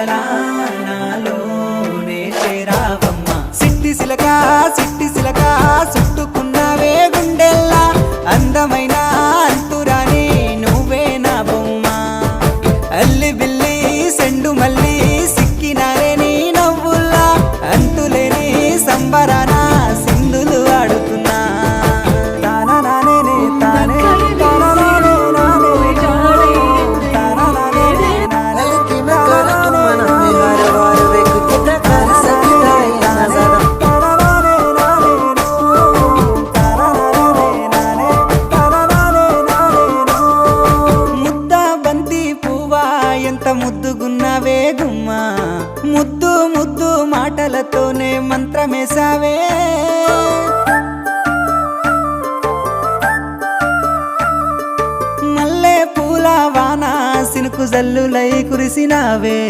కలలా నాలోనే చేరావమ్మ. సిట్టి సిలక సిట్టి సిలక చుట్టుకున్నావే గుండెల్లా అందమైన అంతురానే నువ్వే నా బొమ్మ. అల్లి ముద్దుగున్నావే గుమ్మా. ముద్దు ముద్దు మాటలతోనే మంత్రమేసావే మల్లె పూల వాన సినుకు జల్లులై కురిసినావే.